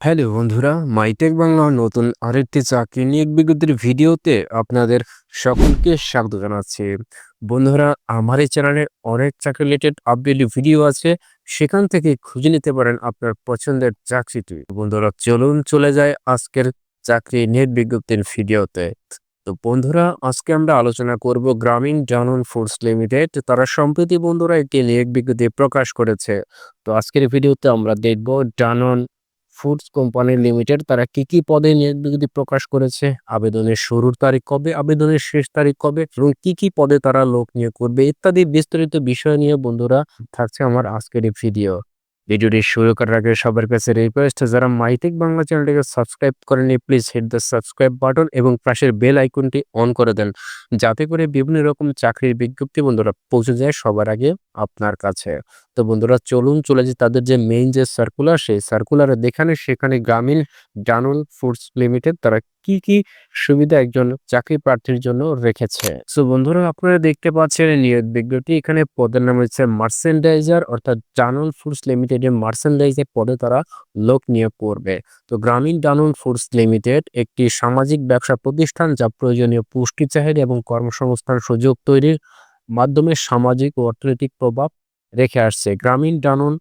Hello বন্ধুরা, MyTech বাংলার নতুন আরেকটি চাকরি নিয়োগ বিজ্ঞপ্তির ভিডিওতে আপনাদের সকলকে স্বাগত জানাচ্ছি। বন্ধুরা, আমার এই চ্যানেলে অনেক চাকরি রিলেটেড আপডেট ভিডিও আছে, সেখান থেকে খুঁজে নিতে পারেন আপনার পছন্দের চাকরিটি। বন্ধুরা, চলুন চলে যায় আজকের চাকরি নিয়োগ বিজ্ঞপ্তির ভিডিওতে। তো বন্ধুরা, আজকে আমরা আলোচনা করব গ্রামীণ ডানন ফোর্স লিমিটেড। তারা সম্প্রতি বন্ধুরা একটি নিয়োগ বিজ্ঞপ্তি প্রকাশ করেছে। তো আজকের ভিডিওতে আমরা দেখব ডানন ফুডস কোম্পানি লিমিটেড তারা কি কি পদে নিয়োগ প্রকাশ করেছে? আবেদনের শুরুর তারিখ কবে? আবেদনের শেষ তারিখ কবে? এবং কি কি পদে তারা লোক নিয়োগ করবে? ইত্যাদি বিস্তারিত বিষয় নিয়ে বন্ধুরা থাকছে আমার আজকের এই ভিডিও। ভিডিওটি শুরু করার আগে সবার কাছে রিকোয়েস্ট যারা মাইটেক বাংলা চ্যানেলটিকে সাবস্ক্রাইব করেনি please hit the subscribe button এবং পাশের বেল আইকনটি অন করে দেন। যাতে করে বিভিন্ন রকম চাকরির বিজ্ঞপ্তি বন্ধুরা পৌঁছে যায় সবার আগে আপনার কাছে। তো বন্ধুরা, চলুন চলে যে তাদের যে মেইন যে সার্কুলার সেই সার্কুলারে দেখানে সেখানে গ্রামীণ ডানুল ফুডস লিমিটেড তারা কি কি সুবিধা একজন চাকরি প্রার্থীর জন্য রেখেছে? সো বন্ধুরা, আপনারা দেখতে পাচ্ছেন নিয়োগ বিজ্ঞপ্তি। এখানে পদের নাম হচ্ছে মার্সেন্ডাইজার অর্থাৎ ডানুল ফুডস লিমিটেড এর মার্সেন্ডাইজার পদে তারা লোক নিয়োগ করবে। তো গ্রামীণ ডানুল ফুডস লিমিটেড একটি সামাজিক ব্যবসা প্রতিষ্ঠান যা প্রয়োজনীয় পুষ্টি, চাহিদা এবং কর্মসংস্থান সুযোগ তৈরির মাধ্যমে সামাজিক ও অর্থনৈতিক প্রভাব রেখে আসছে। গ্রামীণ ডানন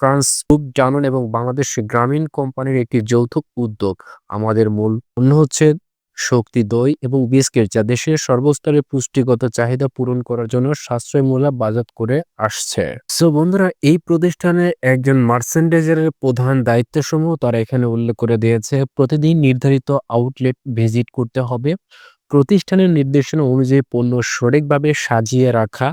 ফ্রান্স গ্রুপ ডানন এবং বাংলাদেশ গ্রামীণ কোম্পানির একটি যৌথ উদ্যোগ। আমাদের মূল অন্য হচ্ছে শক্তি দই এবং বিস্কিট, যা দেশের সর্বস্তরের পুষ্টিগত চাহিদা পূরণ করার জন্য সাশ্রয় মূল্য বাজার করে আসছে। সো বন্ধুরা, এই প্রতিষ্ঠানের একজন মার্সেন্ডাইজারের প্রধান দায়িত্বসমূহ তারা এখানে উল্লেখ করে দিয়েছে। প্রতিদিন নির্ধারিত আউটলেট ভিজিট করতে হবে। প্রতিষ্ঠানের নির্দেশনা অনুযায়ী পণ্য সঠিকভাবে সাজিয়ে রাখা,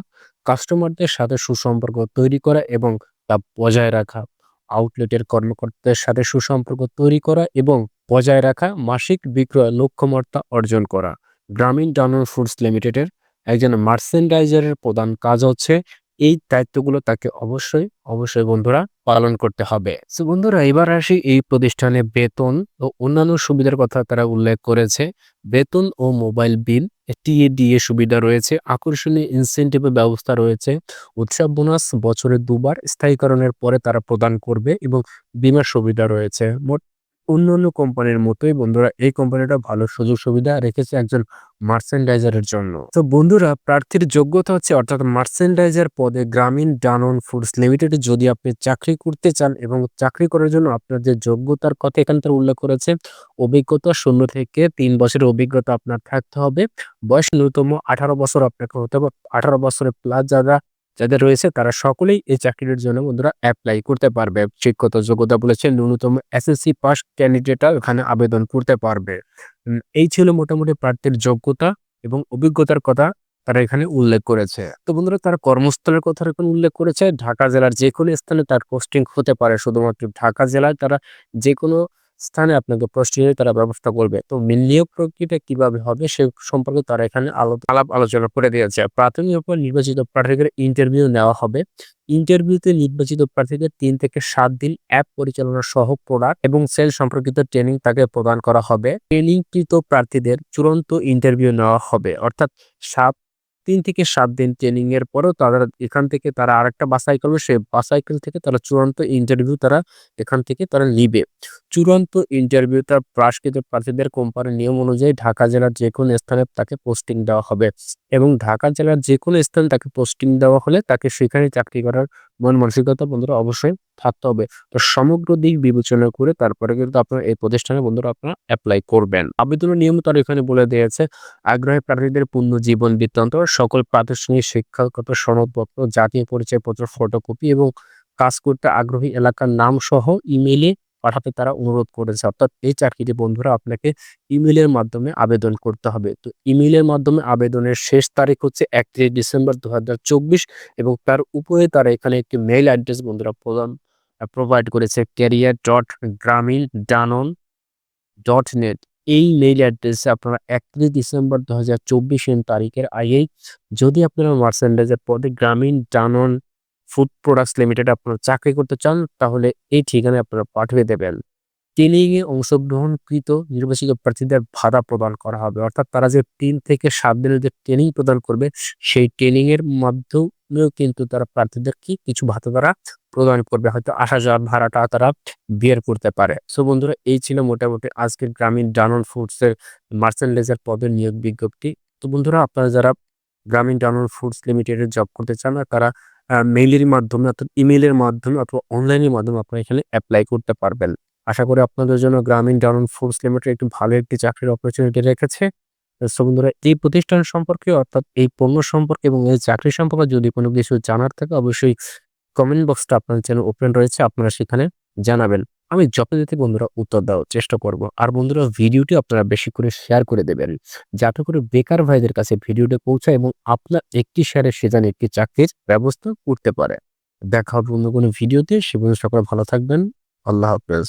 কাস্টমারদের সাথে সুসম্পর্ক তৈরি করা এবং তা বজায় রাখা আউটলেটের কর্মকর্তাদের সাথে সুসম্পর্ক তৈরি করা এবং বজায় রাখা, মাসিক বিক্রয় লক্ষ্যমাত্রা অর্জন করা। গ্রামীণ ডানন ফুডস লিমিটেডের একজন মার্সেন্ডাইজারের প্রধান কাজ হচ্ছে এই দায়িত্বগুলো তাকে অবশ্যই অবশ্যই বন্ধুরা পালন করতে হবে। সো বন্ধুরা, এবার আসি এই প্রতিষ্ঠানে বেতন ও অন্যান্য সুবিধার কথা তারা উল্লেখ করেছে। বেতন ও মোবাইল বিল টিএডিএ সুবিধা রয়েছে, আকর্ষণীয় ইনসেন্টিভ ব্যবস্থা রয়েছে, উৎসব বোনাস বছরে দুবার স্থায়ীকরণের পরে তারা প্রদান করবে এবং বিমা সুবিধা রয়েছে। মোট অন্যান্য কোম্পানির মতোই বন্ধুরা এই কোম্পানিটা ভালো সুযোগ সুবিধা রেখেছে একজন মার্সেন্ডাইজারের জন্য। তো বন্ধুরা, প্রার্থীর যোগ্যতা হচ্ছে অর্থাৎ মার্সেন্ডাইজার পদে গ্রামীণ ডানন ফুডস লিমিটেডে যদি আপনি চাকরি করতে চান এবং চাকরি করার জন্য আপনার যে যোগ্যতার কথা এখানে তার উল্লেখ করেছে, অভিজ্ঞতা শূন্য থেকে তিন বছরের অভিজ্ঞতা আপনার থাকতে হবে। বয়স ন্যূনতম আঠারো বছর আপনাকে হতে হবে। আঠারো বছরের প্লাস যারা যাদের রয়েছে তারা সকলেই এই চাকরির জন্য বন্ধুরা অ্যাপ্লাই করতে পারবে। শিক্ষত যোগ্যতা বলেছে ন্যূনতম এসএসসি পাস ক্যান্ডিডেটরা এখানে আবেদন করতে পারবে। এই ছিল মোটামুটি প্রার্থীর যোগ্যতা এবং অভিজ্ঞতার কথা তারা এখানে উল্লেখ করেছে। তো বন্ধুরা, তারা কর্মস্থলের কথা এখন উল্লেখ করেছে। ঢাকা জেলার যে কোনো স্থানে তার পোস্টিং হতে পারে। শুধুমাত্র ঢাকা জেলায় তারা যে কোনো স্থানে আপনাকে পোস্টিংয়ের তারা ব্যবস্থা করবে। তো নিয়োগ প্রক্রিয়াটা কীভাবে হবে সে সম্পর্কে তারা এখানে আলো আলাপ আলোচনা করে দিয়েছে। প্রাথমিক উপর নির্বাচিত প্রার্থীদের ইন্টারভিউ নেওয়া হবে। ইন্টারভিউতে নির্বাচিত প্রার্থীদের তিন থেকে সাত দিন অ্যাপ পরিচালনা সহ প্রোডাক্ট এবং সেল সম্পর্কিত ট্রেনিং তাকে প্রদান করা হবে। ট্রেনিংকৃত প্রার্থীদের চূড়ান্ত ইন্টারভিউ নেওয়া হবে। অর্থাৎ সাত তিন থেকে সাত দিন ট্রেনিং এর পরেও তারা এখান থেকে তারা আরেকটা বাসাই করবে সেই বাসাইকেল থেকে তারা চূড়ান্ত ইন্টারভিউ তারা এখান থেকে তারা নিবে। চূড়ান্ত ইন্টারভিউ তার প্রাসকৃত প্রার্থীদের কোম্পানির নিয়ম অনুযায়ী ঢাকা জেলার যে কোনো স্থানে তাকে পোস্টিং দেওয়া হবে এবং ঢাকা জেলার যে কোনো স্থানে তাকে পোস্টিং দেওয়া হলে তাকে সেখানে চাকরি করার মন মানসিকতা বন্ধুরা অবশ্যই থাকতে হবে। তো সমগ্র দিক বিবেচনা করে তারপরে কিন্তু আপনার এই প্রতিষ্ঠানে বন্ধুরা আপনারা অ্যাপ্লাই করবেন। আবেদনের নিয়ম তার এখানে বলে দিয়েছে আগ্রহী প্রার্থীদের পূর্ণ জীবন বৃত্তান্ত, সকল প্রাতিষ্ঠানিক শিক্ষাগত সনদপত্র, জাতীয় পরিচয়পত্র ফটোকপি এবং কাজ করতে আগ্রহী এলাকার নাম সহ ইমেইলে পাঠাতে তারা অনুরোধ করেছে। অর্থাৎ এই চাকরিটি বন্ধুরা আপনাকে ইমেলের মাধ্যমে আবেদন করতে হবে। তো ইমেলের মাধ্যমে আবেদনের শেষ তারিখ হচ্ছে একত্রিশ ডিসেম্বর দু হাজার চব্বিশ এবং তার উপরে তারা এখানে একটি মেইল অ্যাড্রেস বন্ধুরা প্রদান প্রোভাইড করেছে। Career dot Grameen ডানন dot net এই মেইল অ্যাড্রেসে আপনারা একত্রিশ ডিসেম্বর দু হাজার চব্বিশ তারিখের আগেই যদি আপনারা মার্সেন্ডাইজের পদে গ্রামীণ ডানন ফুড প্রোডাক্টস লিমিটেড আপনারা চাকরি করতে চান, তাহলে এই ঠিকানায় আপনারা পাঠিয়ে দেবেন। ট্রেনিংয়ে অংশগ্রহণকৃত নির্বাচিত প্রার্থীদের ভাতা প্রদান করা হবে। অর্থাৎ তারা যে তিন থেকে সাত দিনের যে ট্রেনিং প্রদান করবে, সেই ট্রেনিংয়ের মাধ্যমেও কিন্তু তারা প্রার্থীদেরকে কিছু ভাতা তারা প্রদান করবে। হয়তো আসা যাওয়ার ভাড়াটা তারা বের করতে পারে। সো বন্ধুরা, এই ছিল মোটামুটি আজকের গ্রামীণ ডানন ফুডসের মার্চেন্ডাইজার পদের নিয়োগ বিজ্ঞপ্তি। তো বন্ধুরা, আপনারা যারা গ্রামীণ ডানন ফুডস লিমিটেডের জব করতে চান তারা মেইলের মাধ্যমে অর্থাৎ ইমেইলের মাধ্যমে অথবা অনলাইনের মাধ্যমে আপনারা এখানে অ্যাপ্লাই করতে পারবেন। আশা করি আপনাদের জন্য গ্রামীণ ডাউন ফোর্স লিমিটেড একটি ভালো একটি চাকরির অপরচুনিটি রেখেছে। সো বন্ধুরা, এই প্রতিষ্ঠান সম্পর্কে অর্থাৎ এই পণ্য সম্পর্কে এবং এই চাকরি সম্পর্কে যদি কোনো কিছু জানার থাকে, অবশ্যই কমেন্ট বক্সটা আপনার চ্যানেল ওপেন রয়েছে, আপনারা সেখানে জানাবেন। আমি যথাযথ বন্ধুরা উত্তর দেওয়ার চেষ্টা করব। আর বন্ধুরা ভিডিওটি আপনারা বেশি করে শেয়ার করে দেবেন। যাতে করে বেকার ভাইদের কাছে ভিডিওটা পৌঁছায় এবং আপনার একটি শেয়ারে সে যেন একটি চাকরির ব্যবস্থা করতে পারে। দেখা হবে অন্য কোনো ভিডিওতে। সে পর্যন্ত সকলে ভালো থাকবেন। আল্লাহ হাফেজ।